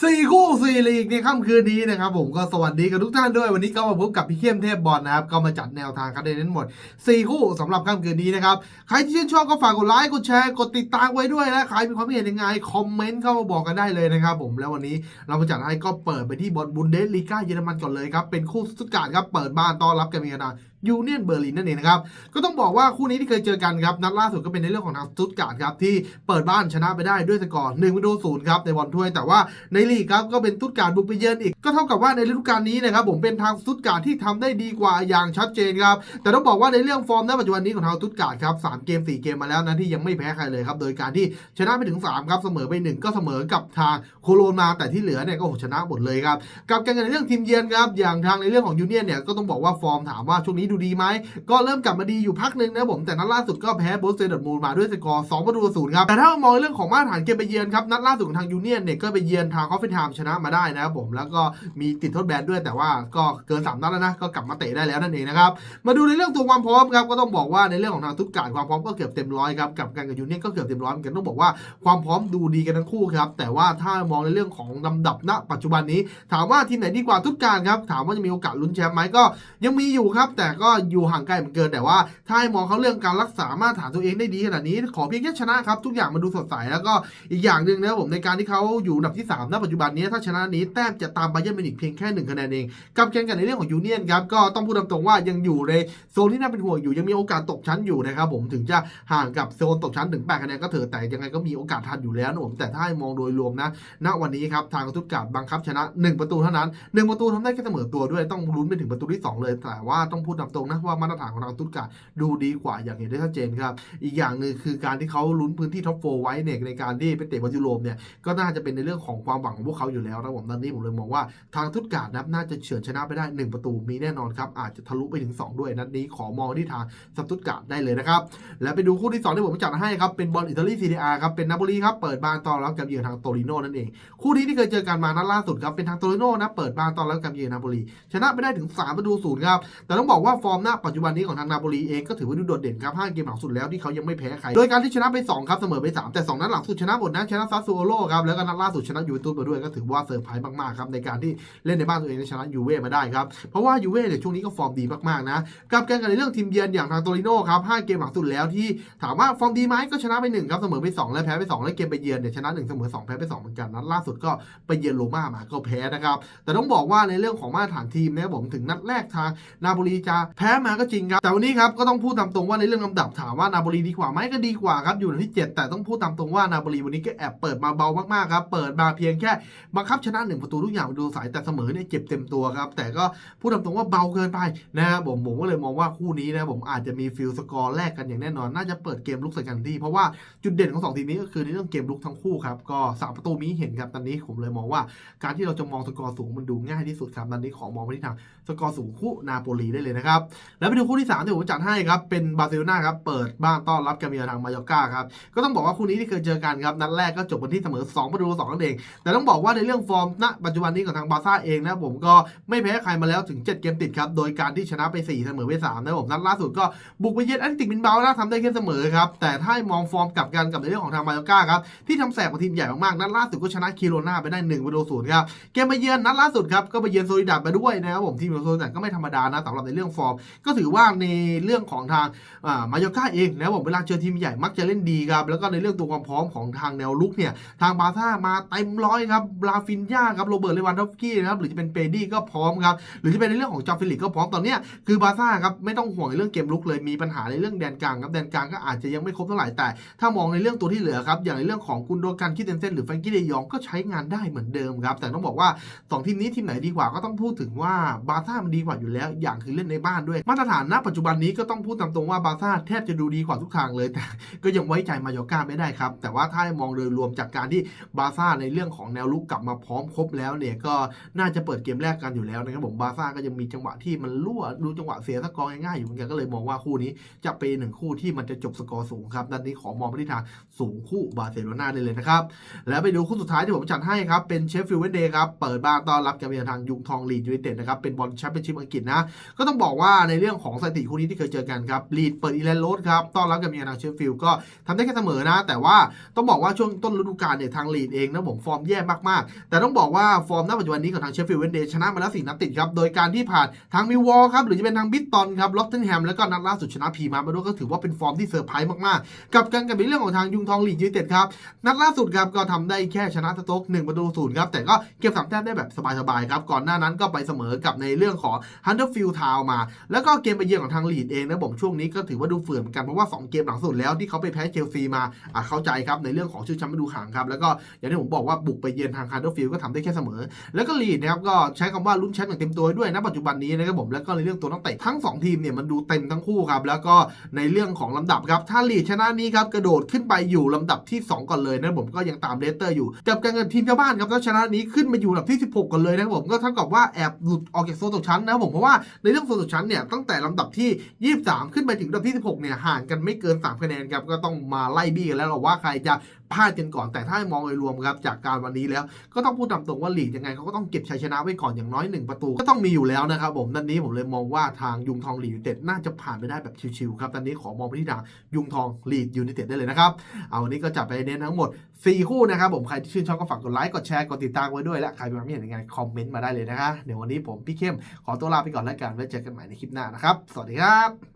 สี่คู่สี่ลีกในค่ำคืนนี้นะครับผมก็สวัสดีกับทุกท่านด้วยวันนี้ก็มาพบกับพี่เข้มเทพบอลนะครับก็มาจัดแนวทางคะแนนทั้งหมด 4 คู่สำหรับค่ำคืนนี้นะครับใครที่ชื่นชอบก็ฝากกดไลค์กดแชร์กดติดตามไว้ด้วยนะใครมีความคิดเห็นยังไงคอมเมนต์เข้ามาบอกกันได้เลยนะครับผมแล้ววันนี้เรามาจัดให้ก็เปิดไปที่บอลบุนเดสลีกาเยอรมันก่อนเลยครับเป็นคู่สุดการครับเปิดบ้านต้อนรับกันมีนา ยูเนียนเบอร์ลินนั่นเองนะครับ ก็ต้องบอกว่าคู่นี้ที่เคยเจอกันครับ นัดล่าสุดก็เป็นในเรื่องของทางสตุตการ์ดครับ ที่เปิดบ้านชนะไปได้ด้วยสกอร์1ประตูศูนย์ครับในบอลถ้วย แต่ว่าในลีกครับก็เป็นสตุตการ์ดบุกไปเยือนอีก ก็เท่ากับว่าในฤดูกาลนี้นะครับผมเป็นทางสตุตการ์ดที่ทำได้ดีกว่าอย่างชัดเจนครับ แต่ต้องบอกว่าในเรื่องฟอร์มณปัจจุบันนี้ของทางสตุตการ์ดครับสามเกมสี่เกมมาแล้วนะที่ยังไม่แพ้ใครเลยครับ โดยการที่ชนะไปถึงสามครับเสมอไปหนึ่งก็เสมอกับทางโคโลนมาแต่ที่เหลือเนี่ยก็ชนะหมดเลยครับกับการในเรื่องทีมเยือนครับอย่างทางในเรื่องของยูเนียนเนี่ยก็ต้องบอกว่าฟอร์มถามว่าช่วงนี้ดูดีไหม ก็เริ่มกลับมาดีอยู่พักหนึ่งนะผม แต่นัดล่าสุดก็แพ้โบสเซดอร์มูลมาด้วยสกอร์2ประตูต่อศูนย์ครับ แต่ถ้ามองเรื่องของมาตรฐานเกมไปเยือนครับ นัดล่าสุดของทางยูเนียนเนี่ยก็ไปเยือนทางคอฟฟี่ไทม์ชนะมาได้นะครับผม แล้วก็มีติดทษแบนด้วยแต่ว่าก็เกิน3นัดแล้วนะก็กลับมาเตะได้แล้วนั่นเองนะครับมาดูในเรื่องตัวความพร้อมครับก็ต้องบอกว่าในเรื่องของทางทุกการความพร้อมก็เกือบเต็มร้อยครับกับการกับยูเนียนก็เกือบเต็มร้อยเหมือนกันต้องบอกว่าความพร้อมดูดีกันทั้งคู่ครับแต่ว่าถ้ามองในเรื่องของลำดับณปัจจุบันนี้ ถามว่าทีมไหนดีกว่าทุกการครับถามว่าจะมีโอกาสลุ้นแชมป์ไหมก็ยังมีอยู่ครับแต่ก็อยู่ห่างไกลเหมือนเกินแต่ว่า ถ้าให้มองเขาเรื่องการรักษามาตรฐานตัวเองได้ดีขนาดนี้ ขอเพียงแค่ชนะครับ ทุกอย่างมันดูสดใสแล้วก็อีกอย่างหนึ่งนะครับผมในการที่เขาอยู่อันดับที่3ณปัจจุบันนี้ถ้าชนะนี้แต้มจะตามไบเยร์นมิวนิกเพียงแค่หนึ่งคะแนนเองกับแข่งกันในเรื่องของยูเนียนครับก็ต้องพูดตามตรงว่ายังอยู่ในโซนที่น่าเป็นห่วงอยู่ยังมีโอกาสตกชั้นอยู่นะครับผมถึงจะห่างกับโซนตกชั้นถึง8คะแนนก็เถอะแต่ยังไงก็มีโอกาสทันอยู่แล้วนะผมแต่ถ้าให้มองโดยรวมนะ ณวันนี้ครับทางกระทุกการบังคับชนะ 1 ประตูเท่านั้น 1 ประตูทำได้แค่เสมอตัวด้วยต้องลุ้นไปถึงประตูที่ 2 เลยแต่ว่าต้องพูดตามตรงนะว่ามาตรฐานของทางกระทุกการดูดีกว่าอย่างเห็นได้ชัดเจนครับอีกอย่างหนึ่งคือการที่เขาลุ้นพื้นที่ท็อปโฟไว้เนี่ยในการที่ไปเตะบอลยุโรปเนี่ยก็น่าจะเป็นในเรื่องของความหวังของพวกเขาอยู่แล้วนะผมตอนนี้ผมเลยมองว่าทางทุตการนับน่าจะเฉือนชนะไปได้ 1 ประตูมีแน่นอนครับอาจจะทะลุไปถึง 2 ด้วยนัดนี้ขอมองที่ทางสตุตการ์ดได้เลยนะครับแล้วไปดูคู่ที่ 2 ที่ผมจัดให้ครับเป็นบอลอิตาลีซีเรียครับเป็นนาโปลีครับเปิดบ้านต้อนรับกับเยือนทางโตริโนนั่นเองคู่นี้ที่เคยเจอกันมานัดล่าสุดครับเป็นทางโตริโนนะเปิดบ้านต้อนรับกับเยือนนาโปลีชนะไปได้ถึง3ประตูศูนย์ครับแต่ต้องบอกว่าฟอร์มหน้าปัจจุบันนี้ของทางนาโปลีเองก็ถือว่าดูโดดเด่นครับห้าเกมหลังสุดแล้วที่เขายังไม่แพ้ใคร โดยการที่ชนะไป 2 ครับเสมอไป 3 แต่ 2 นัดหลังสุดชนะหมดนะชนะซัสซูโอโร่ครับแล้วก็นัดล่าสุดชนะยูเวนตุสมาด้วยก็ถือว่าเซอร์ไพรส์มากๆครับในการที่เล่นในบ้านตัวเองชนะยูเว่มาได้ครับเพราะว่ายูเว่เนี่ยช่วงนี้ก็ฟอร์มดีมากๆนะกับการกันในเรื่องทีมเยือนอย่างทางโตริโน่ครับ5เกมหลังสุดแล้วที่ถามว่าฟอร์มดีไหมก็ชนะไป1ครับเสมอไป 2 และแพ้ไป2และเกมไปเยือนเนี่ยชนะ1เสมอ2แพ้ไป2เหมือนกันนัดล่าสุดก็ไปเยือนโรม่ามาก็แพ้นะครับแต่ต้องบอกว่าในเรื่องของมาตรฐานทีมนะผมถึงนัดแรกทางนาโปลีจะแพ้มาก็จริงครับ แต่วันนี้ครับก็ต้องพูดตามตรงว่าในเรื่องลำดับถามว่านาโปลีดีกว่าไหมก็ดีกว่าครับอยู่ในที่ 7 แต่ต้องพูดตามตรงว่านาโปลีวันนี้ก็แอบเปิดมาเบามากๆครับเปิดมาเพียงแค่บังคับชนะหนึ่งประตูทุกอย่างดูสายแต่เสมอเนี่ยเจ็บเต็มตัวครับแต่ก็พูดตามตรงว่าเบาเกินไปนะครับผมผมก็เลยมองว่าคู่นี้นะผมอาจจะมีฟิลสกอร์แลกกันอย่างแน่นอน น่าจะเปิดเกมลุกใส่กันที่ เพราะว่าจุดเด่นของสองทีมนี้ก็คือในเรื่องเกมลุกทั้งคู่ครับก็สามประตูมีเห็นครับตอนนี้ผมเลยมองว่า การที่เราจะมองสกอร์สูงมันดูง่ายที่สุดครับตอนนี้ขอมองไปที่ทางสกอร์สูงคู่นาโปลีได้เลยนะครับแล้วไปดูคู่ที่3ที่ผมจัดให้ครับ เป็นบาร์เซโลนาครับ เปิดบ้านต้อนรับกาเมียทางมายอร์กาครับ ก็ต้องบอกว่าคู่นี้ที่เคยเจอกันครับ นัดแรกก็จบกันที่เสมอ2ประตูต่อ2นั่นเอง แต่ต้องบอกว่าในเรื่องฟอร์มณปัจจุบันนี้ของทางบาร์ซ่าเองนะผมก็ไม่แพ้ใครมาแล้วถึง 7 เกมติดครับ โดยการที่ชนะไป 4 เสมอไป3นะผมนัดล่าสุดก็บุกไปเยือนแอตติกบินเบานะทำได้แค่เสมอครับ แต่ถ้ามองฟอร์มกลับกันกับในเรื่องของทางมายอร์ก้าครับที่ทำแสบกับทีมใหญ่มากๆนัดล่าสุดก็ชนะคิโรนาไปได้1ประตูศูนย์ครับเกมไปเยือนนัดล่าสุดครับก็ไปเยือนโซลิดาไปด้วยนะครับผมทีมโซลิดาก็ไม่ธรรมดานะสำหรับในเรื่องฟอร์ม ก็ถือว่าในเรื่องของทางอ่ามายอร์ก้าเองนะบผมเวลาเจอทีมใหญ่มักจะเล่นดีครับแล้วก็ในเรื่องตัวความพร้อมของทางแนวลุกเนี่ยทางบาซ่ามาเต็มร้อยครับบราฟินยาครับโรเบิร์ตเลวันดอฟกี้นะครับหรือจะเป็นเปดี้ก็พร้อมครับหรือจะเป็นในเรื่องของจอร์ฟิลิกก็พร้อมตอนเนี้ยคือบาซ่าครับไม่ต้องห่วงในเรื่องเกมลุกเลยมีปัญหาในเรื่องแดนกลางครับแดนกลางก็อาจจะยังไม่ครบเท่าไหร่แต่ ถ้ามองในเรื่องตัวที่เหลือครับอย่างในเรื่องของกุนโดกันคิดเซนเซนหรือแฟรงกี้เดยองก็ใช้งานได้เหมือนเดิมครับแต่ต้องบอกว่าสองทีมนี้ทีมไหนดีกว่าก็ต้องพูดถึงว่าบาซ่ามันดีกว่าอยู่แล้ว อย่างคือเล่นในบ้านานด้วย มาตรฐานณปัจจุบันนี้ก็ต้องพูดตามตรงว่าบาซ่าแทบจะดูดีกว่าทุกทางเลย แต่ก็ยังไว้ใจมายอก้าไม่ได้ครับ แต่ว่าถ้ามองโดยรวมจากการที่บาซ่าในเรื่องของแนวลุกกลับมาพร้อมครบแล้วเนี่ยก็น่าจะเปิดเกมแรกกันอยู่แล้วนะครับผมบาซ่าก็ยังมีจังหวะที่มันรั่วดูจังหวะเสียสกอร์ง่ายๆอยู่เหมือนกันก็เลยมองว่าคู่นี้จะเป็นหนึ่งคู่ที่มันจะจบสกอร์สูงครับนัดนี้ขอมองไปที่ทางสูงคู่บาร์เซโลนาได้เลยนะครับแล้วไปดูคู่สุดท้ายที่ผมจัดให้ครับเป็นเชฟฟิลด์เวนเดย์ครับเปิดบ้านต้อนรับการเยือนทางยุงทองลีดยูไนเต็ดนะครับเป็นบอลแชมเปี้ยนชิพอังกฤษนะก็ต้องบอกว่าว่าในเรื่องของสถิติคู่นี้ที่เคยเจอกันครับลีดเปิดอีแลนด์โรดครับต้อนรับกับเมียนาเชฟฟิลด์ก็ทำได้แค่เสมอนะ แต่ว่าต้องบอกว่าช่วงต้นฤดูกาลเนี่ยทางลีดเองนะผมฟอร์มแย่มากๆ แต่ต้องบอกว่าฟอร์มณปัจจุบันนี้ของทางเชฟฟิลด์เวนเดย์ชนะมาแล้วสี่นัดติดครับโดยการที่ผ่านทางมิวอลครับหรือจะเป็นทางบิตตันครับล็อตเทนแฮมแล้วก็นัดล่าสุดชนะพีมามาด้วยก็ถือว่าเป็นฟอร์มที่เซอร์ไพรส์มากๆ กับกันกับในเรื่องของทางยุงทองลีดยูเต็ดครับนัดล่าสุดครับก็ทำได้แค่ชนะสโต๊กหนึ่งประตูศูนย์ครับแต่ก็เก็บสามแต้มได้แบบสบายๆครับก่อนหน้านั้นก็ไปเสมอกับในเรื่องของฮันเดอร์ฟิลด์ทาวมาแล้วก็เกมไปเยือนของทางลีดเองนะผมช่วงนี้ก็ถือว่าดูเฟื่อนเหมือนกันเพราะว่า 2 เกมหลังสุดแล้วที่เขาไปแพ้เชลซีมาอะเข้าใจครับในเรื่องของชื่อแชมป์ฤดูกาลครับแล้วก็อย่างที่ผมบอกว่าบุกไปเยือนทางฮันเดอร์ฟิลก็ทำได้แค่เสมอ แล้วก็ลีดนะครับก็ใช้คำว่าลุ้นแชมป์อย่างเต็มตัวด้วยนะปัจจุบันนี้นะครับผมแล้วก็ในเรื่องตัวนักเตะทั้งสองทีมเนี่ยมันดูเต็มทั้งคู่ครับแล้วก็ในเรื่องของลำดับครับถ้าลีดชนะนี้ครับกระโดดขึ้นไปอยู่ลำดับที่ 2 ก่อนเลยนะผมก็ยังตามเลสเตอร์อยู่กับการกับทีมเจ้าบ้านครับแล้วชนะนี้ขึ้นมาอยู่ลำดับที่ 16 ก่อนเลยนะครับผมก็เท่ากับว่าแอบหลุดออกจากโซนตกชั้นนะผมเพราะว่าในเรื่องโซนตกชั้นเนี่ยตั้งแต่ลำดับที่ 23 ขึ้นไปถึงลำดับที่ 16 เนี่ยห่างกันไม่เกิน 3 คะแนนครับก็ต้องมาไล่บี้กันแล้วว่าใครจะ พลาดกันก่อนแต่ถ้ามองโดยรวมครับจากการวันนี้แล้วก็ต้องพูดตามตรงว่าลีกยังไงเขาก็ต้องเก็บชัยชนะไว้ก่อนอย่างน้อยหนึ่งประตูก็ต้องมีอยู่แล้วนะครับผมนันนี้ผมเลยมองว่าทางยุงทองลีดยูเต็ดน่าจะผ่านไปได้แบบชิวๆครับตอนนี้ขอมองไปที่ทางยุงทองลีดยูไนเต็ดได้เลยนะครับเอาวันนี้ก็จับไปเน้นทั้งหมด 4 คู่นะครับผมใครที่ชื่นชอบก็ฝากกดไลค์กดแชร์กดติดตามไว้ด้วยและใครมีความเห็นยังไงคอมเมนต์มาได้เลยนะคะเดี๋ยววันนี้ผมพี่เข้มขอตัวลาไปก่อนแล้วกันไว้เจอกันใหม่ในคลิปหน้านะครับสวัสดีครับ